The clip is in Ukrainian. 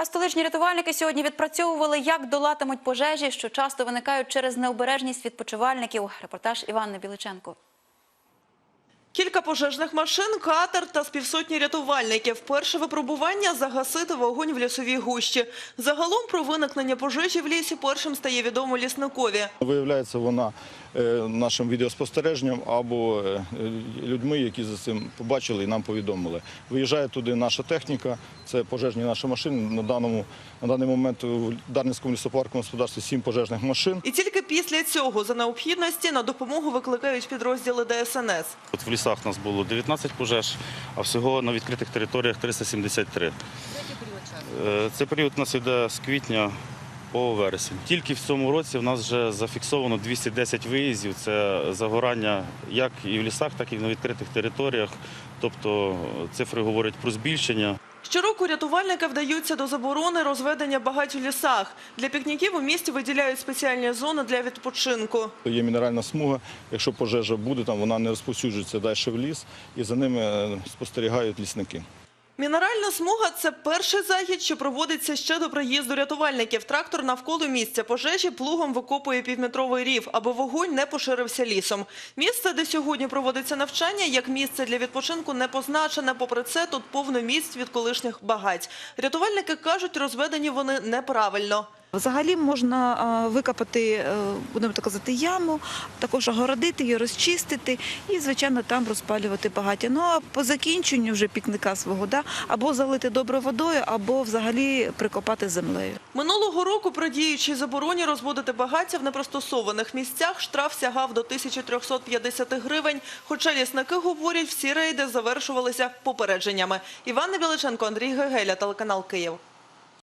А столичні рятувальники сьогодні відпрацьовували, як долатимуть пожежі, що часто виникають через необережність відпочивальників. Репортаж Іванни Біличенко. Кілька пожежних машин, катер та з півсотні рятувальників. Перше випробування – загасити вогонь в лісовій гущі. Загалом про виникнення пожежі в лісі першим стає відомо лісникові. Виявляється вона е, нашим відеоспостереженням або е, людьми, які за цим побачили і нам повідомили. Виїжджає туди наша техніка, це пожежні наші машини. На, даному, на даний момент у Дарницькому лісопарковому господарстві сім пожежних машин. І тільки після цього за необхідності на допомогу викликають підрозділи ДСНС. Лісах у нас було 19 пожеж, а всього на відкритих територіях 373. Е, Цей період у нас йде з квітня по вересень. Тільки в цьому році в нас вже зафіксовано 210 виїздів. Це загорання як і в лісах, так і на відкритих територіях. Тобто цифри говорять про збільшення. Щороку рятувальники вдаються до заборони розведення багать у лісах. Для пікніків у місті виділяють спеціальні зони для відпочинку. Є мінеральна смуга. Якщо пожежа буде, вона не розповсюджується далі в ліс, і за ними е, спостерігають лісники. Мінеральна смуга – це перший захід, що проводиться ще до приїзду рятувальників. Трактор навколо місця пожежі плугом викопує півметровий рів, аби вогонь не поширився лісом. Місце, де сьогодні проводиться навчання, як місце для відпочинку не позначене. Попри це, тут повно місць від колишніх багать. Рятувальники кажуть, розведені вони неправильно. Взагалі можна викопати, е, будемо так казати, яму, також огородити її, розчистити і, звичайно, там розпалювати багаття. Ну а по закінченню вже пікника свого, да, або залити доброю водою, або взагалі прикопати землею. Минулого року при діючій забороні розводити багаття в непристосованих місцях штраф сягав до 1350 гривень. Хоча лісники говорять, всі рейди завершувалися попередженнями. Іван Біличенко, Андрій Гегеля, телеканал Київ.